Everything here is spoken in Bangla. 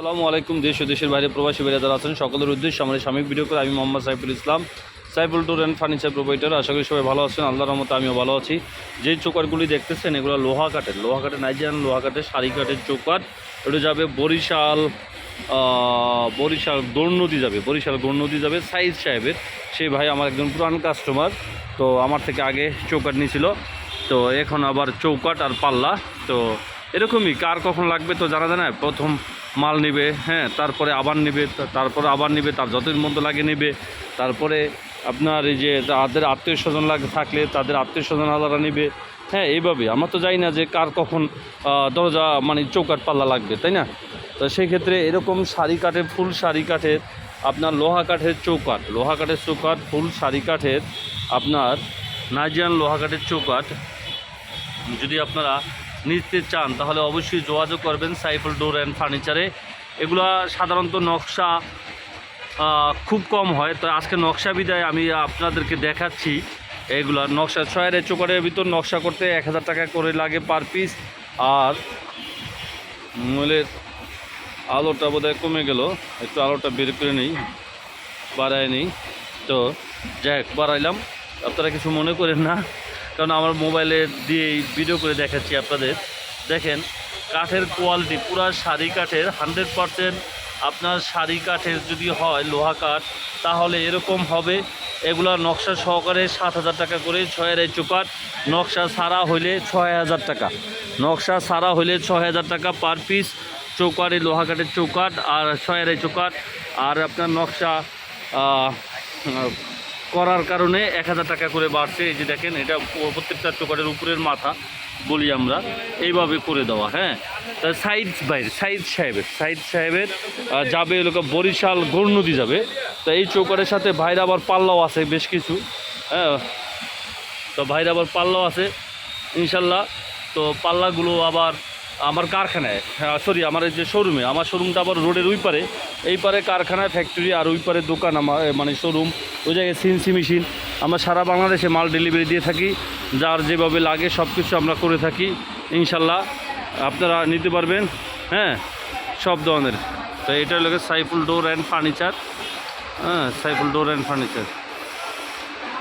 আসসালামু আলাইকুম, দেশ ও দেশের বাইরে প্রবাসী বাইরে যারা আছেন, সকলের উদ্দেশ্যে আমাদের সাময়িক ভিডিও করে আমি Mohammad Saiful Islam, Saiful tour and furniture provider. আশা করি সবাই ভালো আছেন, আল্লাহর রহমতে আমিও ভালো আছি। যেই চোকারগুলি দেখতেছেন, এগুলো লোহা কাঠের লোহা কাঠের নাইজিয়ান লোহা কাঠের, শাড়ি কাঠের চোকার এটা যাবে বরিশাল বরিশাল গৌরনদী যাবে, বরিশাল গৌরনদী যাবে সাইদ সাহেবের। সেই ভাই আমার একজন পুরান কাস্টমার তো আমার থেকে আগে চৌকাট নিয়েছিল তো এখন আবার চৌকাট আর পাল্লা, তো এরকমই কার কখন লাগবে তো জানা যায় না প্রথম মাল নিবে হ্যাঁ তারপরে আবার নিবে তারপরে আবার নিবে, তার যতদিন মধ্যে লাগে নেবে, তারপরে আপনার এই যে তাদের আত্মীয় স্বজন লাগে থাকলে তাদের আত্মীয় স্বজন আলাদা নিবে হ্যাঁ এইভাবে। আমরা তো জানি না যে কার কখন দরজা মানে চৌকাট পাল্লা লাগবে, তাই না? তো সেই ক্ষেত্রে এরকম শাড়ি কাঠের, ফুল শাড়ি কাঠের, আপনার লোহা কাঠের চৌকাট লোহা কাঠের চৌকাট ফুল শাড়ি কাঠের, আপনার নাইজিয়ান লোহা কাঠের চৌকাট যদি আপনারা নিতে চান, তাহলে অবশ্যই যোগাযোগ করবেন সাইফুল ডোর অ্যান্ড ফার্নিচারে। এগুলা সাধারণত নকশা খুব কম হয়। তো আজকে নকশা বিদায় আমি আপনাদেরকে দেখাচ্ছি এগুলা। নকশা ছয়ের চোকারের ভিতর নকশা করতে এক হাজার টাকা করে লাগে পার পিস। আর মোবাইলের আলোটা বোধহয় কমে গেল। একটু আলোটা বের করে নিই, বাড়ায় নিই। তো যাই বাড়াইলাম। আপনারা কিছু মনে করেন না। কারণ আমার মোবাইলে দিয়েই ভিডিও করে দেখাচ্ছি আপনাদের। দেখেন, কাঠের কোয়ালিটি পুরা শাড়ি কাঠের হান্ড্রেড পারসেন্ট আপনার শাড়ি কাঠের যদি হয়, লোহা কাঠ, তাহলে এরকম হবে। এগুলা নকশা সহকারে সাত হাজার টাকা করে ছয়ের এই চোকাট। নকশা সারা হইলে ছয় হাজার টাকা। নকশা সারা হইলে ছয় হাজার টাকা পার পিস চৌকারে লোহা কাঠের চৌকাট আর ছয়ের এই চৌকাট আর আপনার নকশা করার কারণে এক হাজার টাকা করে বাড়ছে। এই যে দেখেন, এটা প্রত্যেকটা চোকারের উপরের মাথা বলি আমরা। এইভাবে করে দেওয়া হ্যাঁ? তা সাইড বাইরে সাইদ সাহেবের সাইদ সাহেবের যাবে এলাকা বরিশাল গৌরনদী যাবে। তা এই চৌকারের সাথে ভাইরা আবার পাল্লাও আছে বেশ কিছু হ্যাঁ? তো ভাইরা আবার পাল্লাও আছে, ইনশাল্লাহ। তো পাল্লাগুলো আবার আমার কারখানায় হ্যাঁ সরি আমার এই যে শোরুমে আমার শোরুমটা আবার রোডের ওই পারে। এই পারে কারখানায় ফ্যাক্টরি আর ওই পারে দোকান আমার মানে শোরুম ওই জায়গায় সিএনসি মেশিন আমরা সারা বাংলাদেশে মাল ডেলিভারি দিয়ে থাকি। যার যেভাবে লাগে সব কিছু আমরা করে থাকি, ইনশাল্লাহ। আপনারা নিতে পারবেন হ্যাঁ সব ধরনের। তো এটা হলো সাইফুল ডোর অ্যান্ড ফার্নিচার। হ্যাঁ সাইফুল ডোর অ্যান্ড ফার্নিচার।